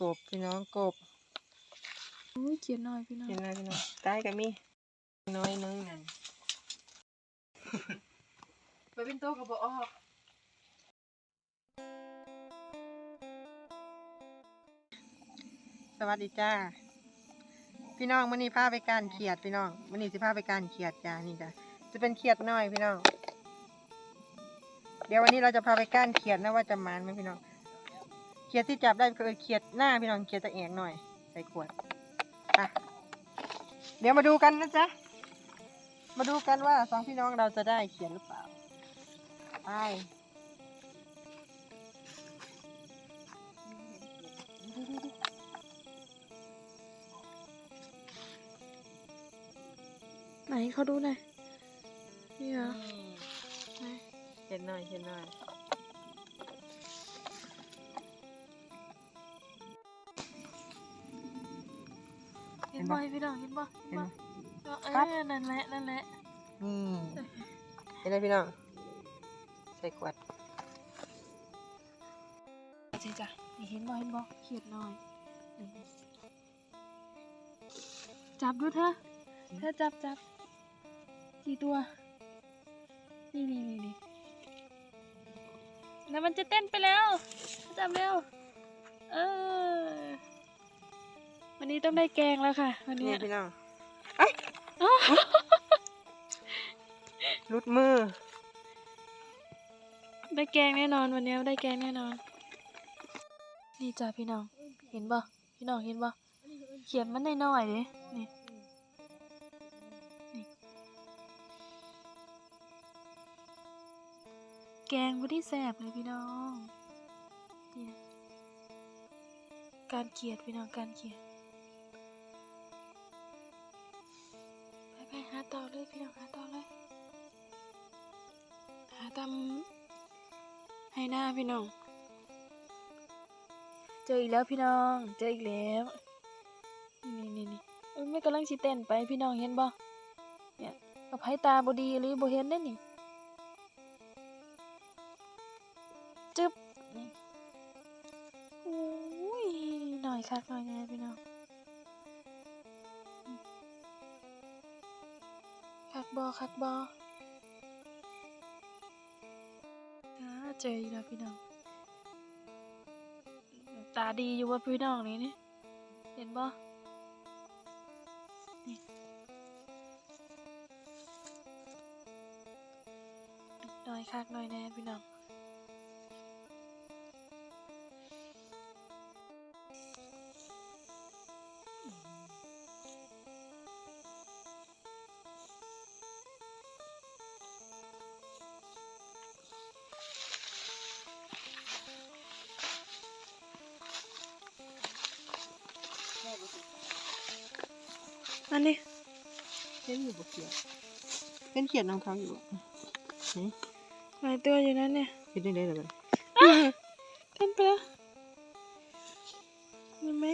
กบพี่น้องกบอุ้ยเขียนหน่อยพี่น้องเห็นไหมพี่น้องใต้ก็มีน้อยนึงนั่นไปเป็นโตกับบ่ออกสวัสดีจ้า พี่น้องมื้อนี้พาไปการเขียดพี่น้องมื้อนี้สิพาไปการเขียดจ้านี่จ้ะจะเป็นเขียดน้อยพี่น้อง เดี๋ยววันนี้เราจะพาไปก้านเขียดนะว่าจะมานไหมพี่น้อง เขียดที่จับได้คือเขียดหน้าพี่น้องเขียดตะเอกหน่อย ใส่ขวดอะเดี๋ยวมาดูกันนะจ๊ะ มาดูกันว่าสองพี่น้องเราจะได้เขียดหรือเปล่า ไป ไหนเขาดูหน่อยนี่เหรอไหน เขียดหน่อยเขียดหน่อย บ่อยพี่น้องเห็นบ่เห็นไหมเออเออนั่นแหละนั่นแหละนี่เห็นไหมพี่น้องใส่ขวดใช่จ้ะนี่เห็นบ่เห็นบ่เขียดหน่อยนี่จับดูเธอเธอจับจับกี่ตัว นี่นี่นี่นี่แล้วมันจะเต้นไปแล้ว จับเร็ว เออ วันนี้ต้องได้แกงแล้วค่ะ วันนี่นี้พี่น้องอ้าวรุดมือ ได้แกงแน่นอนวันนี้ได้แกงแน่นอน นี่จ้ะพี่น้อง เห็นบ่พี่น้องเห็นบ่เขียนมันได้น้อยๆเด้นี่นี่แกงบ่ที่แซ่บเลยพี่น้องนี่นะการเขียดพี่น้องการเขียด เลยพี่น้องหาต่อเลย หาตามให้หน้าพี่น้อง เจออีกแล้วพี่น้อง เจออีกแล้ว นี่นี่นี่ไม่กำลังสิเต้นไปพี่น้องเห็นบ่เนี่ยกับไผตาบดีหรือบ่เห็นได้นี่จึ๊บนี่โอ้ยหน่อยคักหน่อยแน่พี่น้อง บอคักบอเจออีกแล้วพี่น้อง ตาดีอยู่ว่าพี่น้องนี่นี่เห็นบ่นี่น้อยคักน้อยแน่พี่น้อง อันนี้เห็นอยู่บกเขียดเห็นเขียดน้องเขาอยู่บ่เฮ้ยหลายตัวอยู่นั่นเนี่ยเห็นได้เลยเหรอบัดเต้นไปแล้วเห็นไหม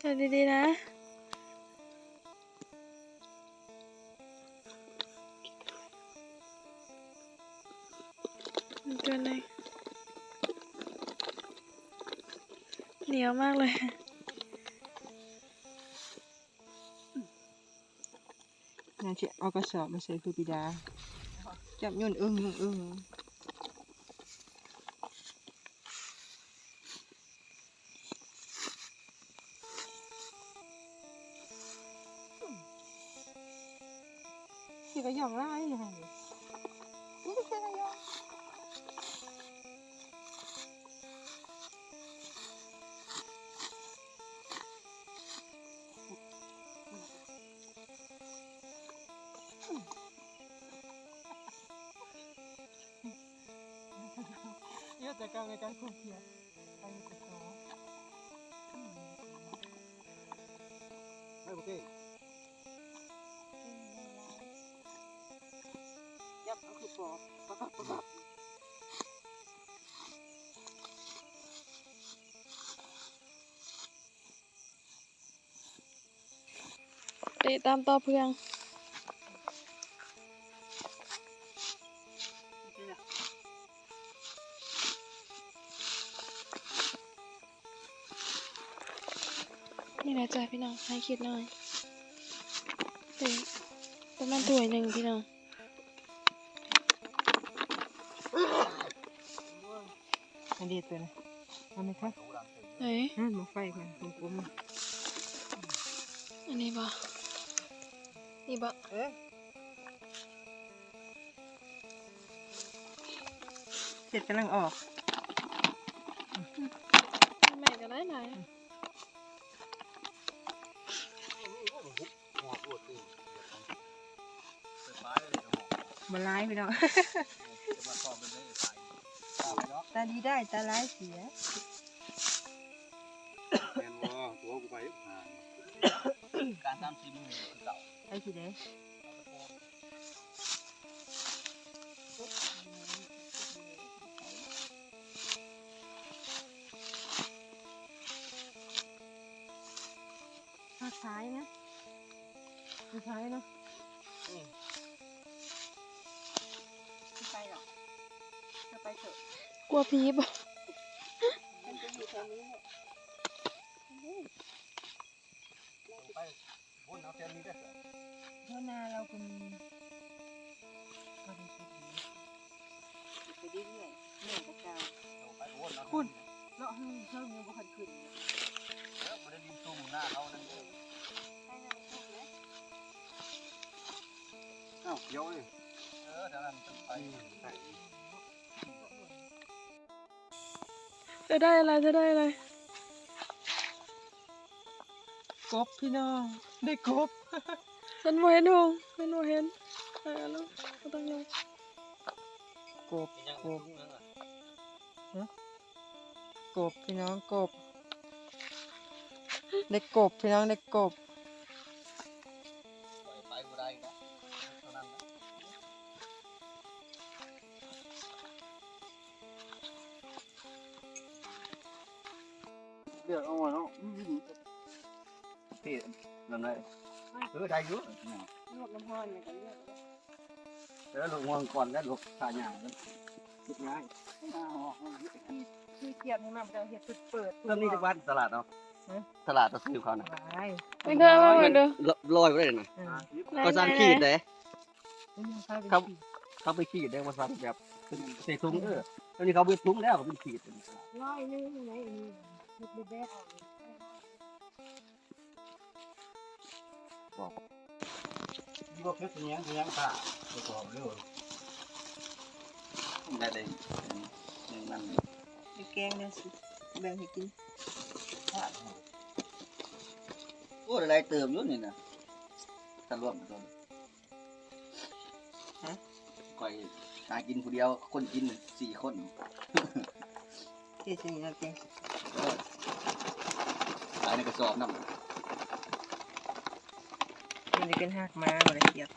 จับดีๆนะ เหนียวมากเลย นางเชียเอากระสอบมาใส่คือปิดา จับยุ่นอึ้งยุ่งอึ้งสิกระหย่องไล่ยังไงนี่ก็คือกระหย่อง เยการในการคุมเขียดไปอยู่กับโต Hai bukit. ยับเอาคือปอบปะกับปะกับเตะตามต่อเพื่อง นี่นะจ้ะพี่น้องให้คิดหน่อยเป็นประมาณถ้วยหนึ่งพี่น้องอันนี้ตัวนะเอาไหมคะไหนอืมมาไฟก่อนผมกลมอันนี้บ่นี่บ่เออเสร็จกำลังออกแม่ก็ได้ไหน มาร้ายพี่น้องตาดีได้ตาร้ายเสียแม่นบ่ตัวกูไปหาการตามทีมมือคือเก่าไอ้ทีเด้ภาคซ้ายนะ ภาคซ้ายเนาะไม่ไปหรอกถ้าไปเถอะกลัวผีบ่มันจะอยู่แถวนี้แหละไปวนเอาแค่นี้ได้เหรอเพราะนาเราก็มีก็ได้คิดดีไปเรื่อยๆเรื่อยกับเจ้าเอาไปวนเอาคุณเลาะให้เท่านี้บ่คันขึ้นเออบ่ได้ดินซุ่มหน้าเขานั่นเด้อใอ้าเดี๋ยวเลยเออทางนั้นต้องไปไหนจะได้อะไรจะได้อะไรกบพี่น้องได้กบฉันบ่เห็นหงฉันบ่เห็นเออแล้วก็ต้องลงกบกบกบพี่น้องกบได้กบพี่น้องได้กบ เลือกเอาเนาะพี่นั่นแหละเออได้อยู่ลวกน้ำพอนเนี่ยกันเลือกเออลงวางก่อนแล้วลงขาหยาแล้วคิดง่ายอ่าออกมาคือเกียบนี่มันจะเห็ดเปิดเริ่มนี้จากบ้านตลาดเนาะตลาดต้องซื้อเขานะไว้ไปเด้อมาเด้อลอยไปได้นะอืมก็สั่งขีดเลยนี่มันเข้าไปครับสิเขาไปขีดได้มาสั่งแบบใส่ถุงเออตอนนี้เขาไปถุงแล้วเขาเป็นขีดร้อยหนึงไหน อันนี้เห็ดแบกออกนี่ก็เพชรเนี้ยเนี้ยตาประกอบเร็วได้เลยยังนั่นไปแกงเนี่ยสิแบ่งให้กินขาดโอ้อะไรเติมอยู่นี่นะตะลวมตอนก่อยหากินคนเดียวคนกินสี่คนเจ๊สิงนะเจ๊ ตายในกระสอบน้ำมันจะเป็นหักมาบ่ได้เกียบ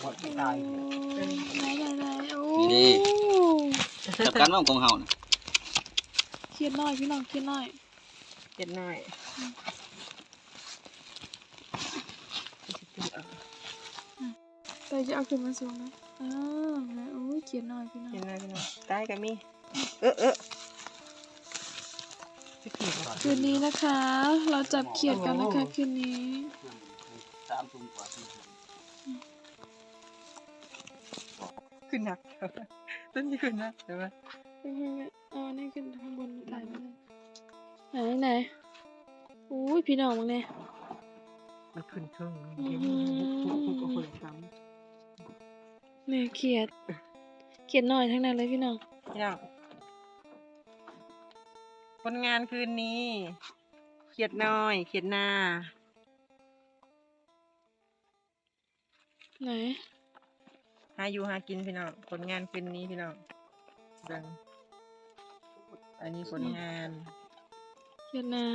หมดที่ตายได้ได้ได้โอ้นี่ดิจับกันว่าของเฮานะเครียดน้อยพี่น้องเครียดน้อยเจ็ดหน่อยไปจะเอาขึ้นมาสูงนะอ้าวแล้วโอ้ยเครียดน้อยพี่น้องเจ็ดหน่อยพี่น้องตายก็มี เออเออพี่ผีบ่ คืนนี้นะคะ เราจับเขียดกันนะคะคืนนี้สามทุ่มกว่าสี่ทุ่มขึ้นหนักต้นนี้ขึ้นหนักใช่ไหมเอาอันนี้ขึ้นข้างบนถ่ายไปเลยไหนไหนอุ้ยพี่น้องมึงเนี่ยมันขึ้นเครื่องอืเดี๋ยวมมันพุกพุกพุกซ้แม่เขียดเขียดน้อยทั้งนั้นเลยพี่น้องำพี่น้อง ผลงานคืนนี้ เขียดน้อย เขียดหน้าไหน หาอยู่หากินพี่น้องผลงานคืนนี้พี่น้องเบิ่งอันนี้ผลงาน เขียดนา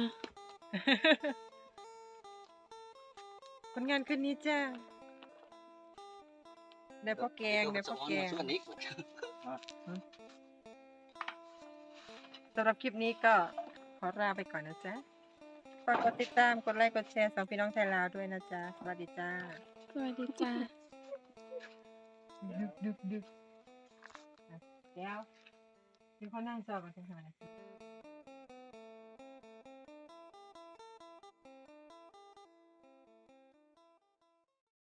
ผลงานคืนนี้จ้าได้พ่อแกงได้พ่อแกง ส่วนนี้ สำหรับคลิปนี้ก็ขอลาไปก่อนนะจ๊ะฝากกดติดตาม กดไลค์ กดแชร์สองพี่น้องไทยลาวด้วยนะจ๊ะ สวัสดีจ้า สวัสดีจ้า ดึกดึกดึกเดี๋ยวเดี๋ยวเขานั่งสอบกันสักหน่อย